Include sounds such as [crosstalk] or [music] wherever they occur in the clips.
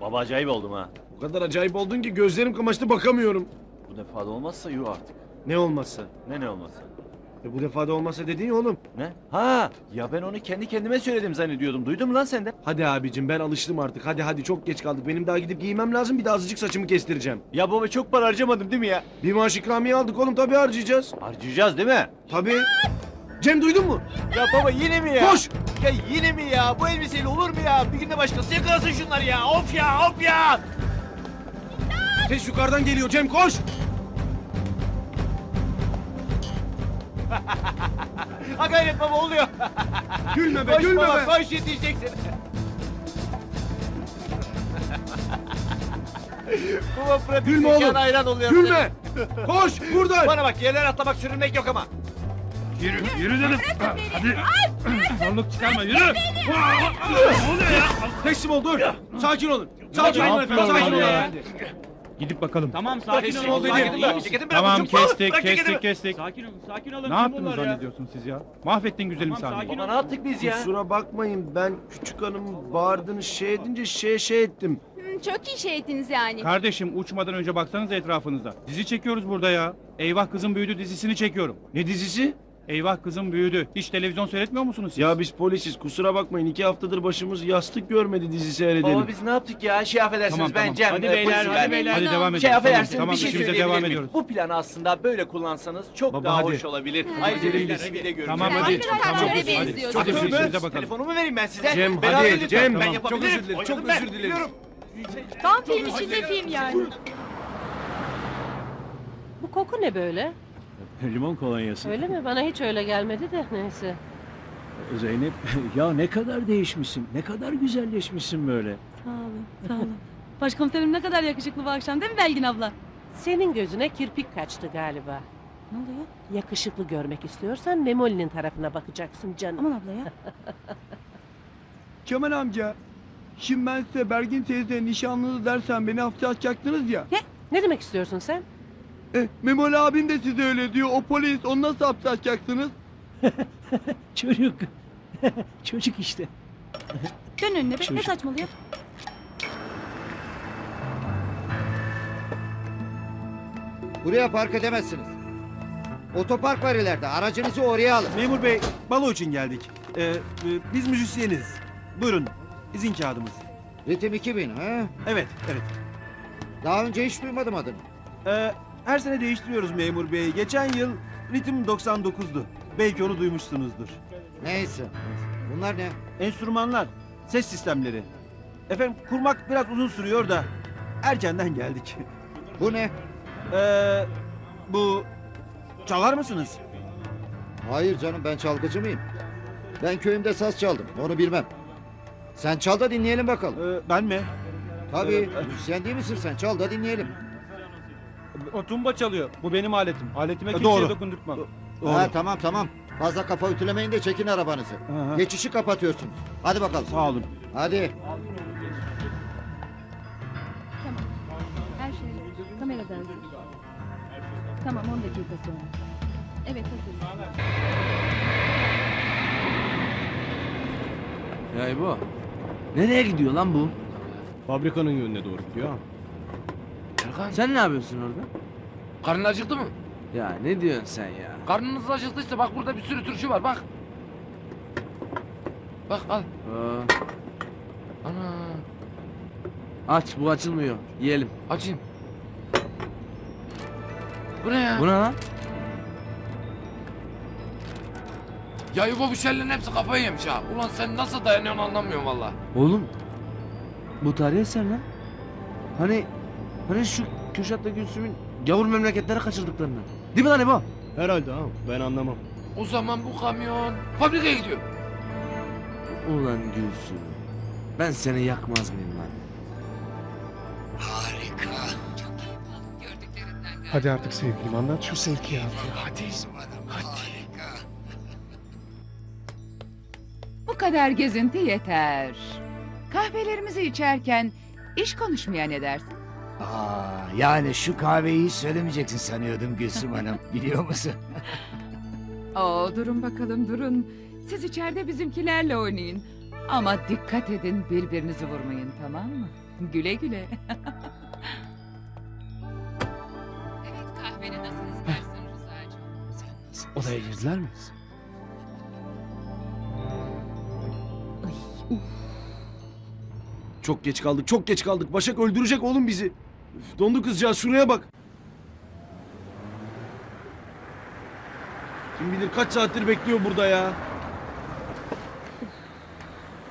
Baba acayip oldum ha. O kadar acayip oldun ki gözlerim kamaştı bakamıyorum. Bu defa da olmazsa yuh artık. Ne olmazsa? Ne ne olmazsa. E bu defa da olmazsa dediğin oğlum. Ne? Ha ya ben onu kendi kendime söyledim zannediyordum. Duydun mu lan sen de? Hadi abicim ben alıştım artık. Hadi hadi çok geç kaldık. Benim daha gidip giymem lazım. Bir de azıcık saçımı kestireceğim. Ya baba çok para harcamadım değil mi ya? Bir maaş ikramiye aldık oğlum tabii harcayacağız. Harcayacağız değil mi? Tabii. Cem duydun mu? Ya baba yine mi ya? Koş! Ya yine mi ya? Bu elbiseyle olur mu ya? Bir günde başkası yakalasın şunları ya. Of ya of ya. Ses yukarıdan geliyor Cem koş! Ha gayret baba oluyor. Gülme be koş gülme baba be! koş yetişeceksin. baba pratik Gülme zekan oğlum. hayran oluyorum. Gülme! Koş buradan! Bana bak yerler atlamak sürünmek yok ama. Yürü, yürü dedim. Hadi. [clears throat] Zorluk çıkarma, yürü. Ne oluyor ya? Teslim ol dur! Sakin olun! Sakin olun efendim sakin olun. Gidip bakalım. Tamam sakin ceketimi, olun. dedim. ceketimi bırak, Tamam pahalı. kestik, Bırak ceketimi. kestik, kestik. Sakin olun, sakin olun. Ne yaptınız zannediyorsunuz siz ya? Mahvettin güzelim Tamam, sahneyi. sakin Baba ne yaptık biz ya? Kusura bakmayın ben küçük hanım bağırdığını şey edince şey şey ettim. Hı, Çok iyi şey ettiniz yani. Kardeşim uçmadan önce baksanız etrafınıza. Dizi çekiyoruz burada ya. Eyvah kızım büyüdü dizisini çekiyorum. Ne dizisi? Eyvah kızım büyüdü. Hiç televizyon seyretmiyor musunuz siz? Ya biz polisiz kusura bakmayın iki haftadır başımız yastık görmedi dizi seyredelim. Baba biz ne yaptık ya? Şey affedersiniz Tamam, ben tamam. Cem. Hadi e, beyler, polisim hadi ben. beyler. Hadi devam edelim. Şey affedersiniz tamam, bir şey işimize söyleyebilir devam miyim? ediyoruz. Bu planı aslında böyle kullansanız çok Baba, daha hadi. hoş olabilir. Ayrıca Hadi, bir hadi. de görün. Tamam hadi. hakikaten Tamam, böyle hadi. benziyorsun. Hadi Tövbe. işimize bakalım. Telefonumu vereyim ben size. Cem, Beraber hadi, lütfen. Cem. Ben Tamam, yapabilirim. çok özür dilerim, çok Oynadım ben, özür dileriz. biliyorum. Tam film içinde film yani. Bu koku ne böyle? [laughs] Limon kolonyası. Öyle mi? Bana hiç öyle gelmedi de neyse. Zeynep [laughs] ya ne kadar değişmişsin. Ne kadar güzelleşmişsin böyle. Sağ olun, sağ olun. [laughs] Başkomiserim ne kadar yakışıklı bu akşam değil mi Belgin abla? Senin gözüne kirpik kaçtı galiba. Ne oluyor? Yakışıklı görmek istiyorsan Memoli'nin tarafına bakacaksın canım. Aman abla ya. Kemal amca, şimdi ben size Bergin teyze nişanlınız dersen beni hapse atacaksınız ya. Ne demek istiyorsun sen? E, Memoli abim de size öyle diyor. O polis, onu nasıl hapse atacaksınız? [laughs] Çocuk. [laughs] Çocuk işte. Dön önüne be. Ne Çocuk. saçmalıyor? Buraya park edemezsiniz. Otopark var ileride. Aracınızı oraya alın. Memur bey, balo için geldik. Ee, e, biz müzisyeniz. Buyurun, izin kağıdımız. Ritim 2000 ha? Evet, evet. Daha önce hiç duymadım adını. Ee, her sene değiştiriyoruz memur bey. Geçen yıl ritim 99'du. Belki onu duymuşsunuzdur. Neyse. Bunlar ne? Enstrümanlar, ses sistemleri. Efendim kurmak biraz uzun sürüyor da erkenden geldik. Bu ne? Ee, bu çalar mısınız? Hayır canım ben çalgıcı mıyım? Ben köyümde saz çaldım. Onu bilmem. Sen çal da dinleyelim bakalım. Ee, ben mi? Tabii. Müzisyen değil misin sen? Çal da dinleyelim. O tumba çalıyor. Bu benim aletim. Aletime kimseye doğru. dokundurtmam. Doğru. Ha tamam tamam. Fazla kafa ütülemeyin de çekin arabanızı. Hı hı. Geçişi kapatıyorsunuz. Hadi bakalım. Sağ olun. Hadi. Her şey kameradan. Tamam 10 dakika sonra. Evet hazırız. Ya bu. Nereye gidiyor lan bu? Fabrikanın yönüne doğru gidiyor. Sen ne yapıyorsun orada? Karnın acıktı mı? Ya ne diyorsun sen ya? Karnınız acıktıysa bak burada bir sürü turşu var bak. Bak al. Aa, Ana. aç bu açılmıyor. Yiyelim. Açayım. Bu ne ya? Bu ne lan? Ya Yugo bu şeylerin hepsi kafayı yemiş ha. Ulan sen nasıl dayanıyorsun anlamıyorum valla. Oğlum. Bu tarih eser lan. Hani hani şu Kürşat'la Gülsüm'ün gavur memleketlere kaçırdıklarını. Değil mi lan İbo? Herhalde ha ben anlamam. O zaman bu kamyon fabrikaya gidiyor. Ulan Gülsüm. Ben seni yakmaz mıyım lan? Hadi artık sevgilim anlat şu sevgiyi Hadi. Bu kadar gezinti yeter. Kahvelerimizi içerken iş konuşmaya ne dersin? Aa, yani şu kahveyi hiç söylemeyeceksin sanıyordum Gülsüm Hanım. [laughs] Biliyor musun? Oo, durun bakalım durun. Siz içeride bizimkilerle oynayın. Ama dikkat edin birbirinizi vurmayın tamam mı? Güle güle. [laughs] evet kahveni nasıl istersin Rıza'cığım? Odaya girdiler mi? Çok geç kaldık çok geç kaldık. Başak öldürecek oğlum bizi. Üf, dondu kızcağız şuraya bak. Kim bilir kaç saattir bekliyor burada ya.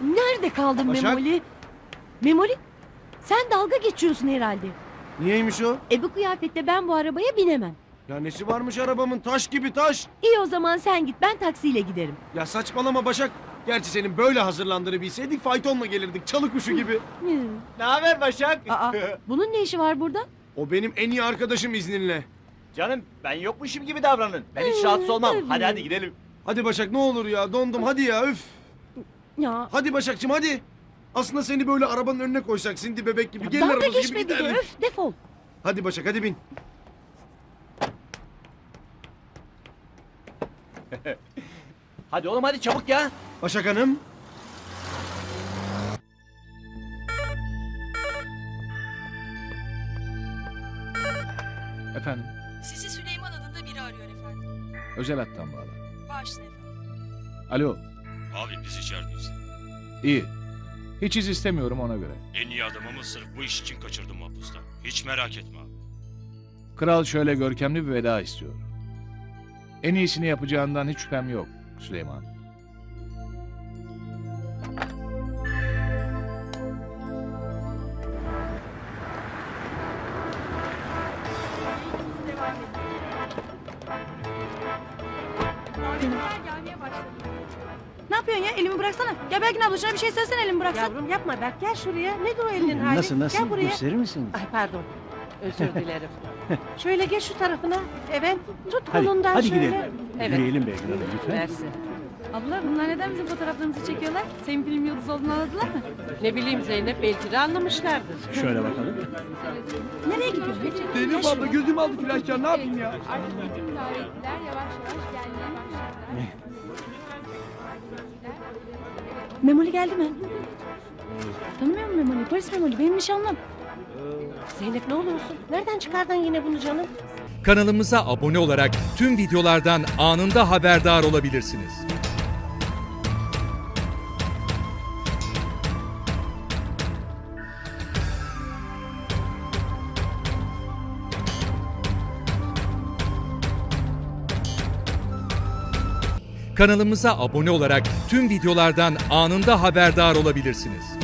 Nerede kaldın Başak? Memoli? Memoli? Sen dalga geçiyorsun herhalde. Niyeymiş o? E bu kıyafette ben bu arabaya binemem. Ya nesi varmış arabamın taş gibi taş. İyi o zaman sen git ben taksiyle giderim. Ya saçmalama Başak. Gerçi senin böyle hazırlandığını bilseydik faytonla gelirdik çalı kuşu gibi. [laughs] Hı. Ne haber Başak? Aa, [laughs] bunun ne işi var burada? O benim en iyi arkadaşım izninle. Canım ben yokmuşum gibi davranın. Ben hiç rahatsız olmam. Hadi hadi gidelim. Hadi Başak ne olur ya dondum hadi ya üf. Ya Hadi Başakçım hadi. Aslında seni böyle arabanın önüne koysak Sindi bebek gibi gelin dalga arabası gibi geçme bir de giderdik. öf defol. Hadi Başak hadi bin. Hadi oğlum hadi çabuk ya. Başak Hanım. Efendim, Sizi Süleyman adında biri arıyor efendim. özel hattan bağlı. Bağışlayın efendim. Alo, Abi biz içerideyiz. iyi. Hiç iz istemiyorum ona göre. En iyi adamımı sırf bu iş için kaçırdım mahpusta. Hiç merak etme abi. Kral şöyle görkemli bir veda istiyor. En iyisini yapacağından hiç şüphem yok Süleyman. Ne yapıyorsun ya? Elimi bıraksana. Ya Belgin abla şuna bir şey söylesene elimi bıraksan. Yavrum yapma Berk gel şuraya. Nedir o elinin hali? Nasıl nasıl? Gel buraya. Gösterir misin? Ay pardon. Özür [laughs] dilerim. [laughs] şöyle geç şu tarafına. Evet. Tut Hadi, kolundan hadi şöyle. gidelim. Evet. Yürüyelim Belgin Hanım lütfen. Mersi. Abla bunlar neden bizim fotoğraflarımızı çekiyorlar? Senin film yıldızı olduğunu anladılar mı? Ne bileyim Zeynep belki de anlamışlardır. Şöyle bakalım. Nereye gidiyorsun? Zeynep abla gözüm aldı flaşlar ne yapayım ya? [laughs] Memoli geldi mi? Tanımıyor musun Memoli? Polis Memoli. Benim nişanlım. Zeynep ne olursun? Nereden çıkardın yine bunu canım? Kanalımıza abone olarak tüm videolardan anında haberdar olabilirsiniz. Kanalımıza abone olarak tüm videolardan anında haberdar olabilirsiniz.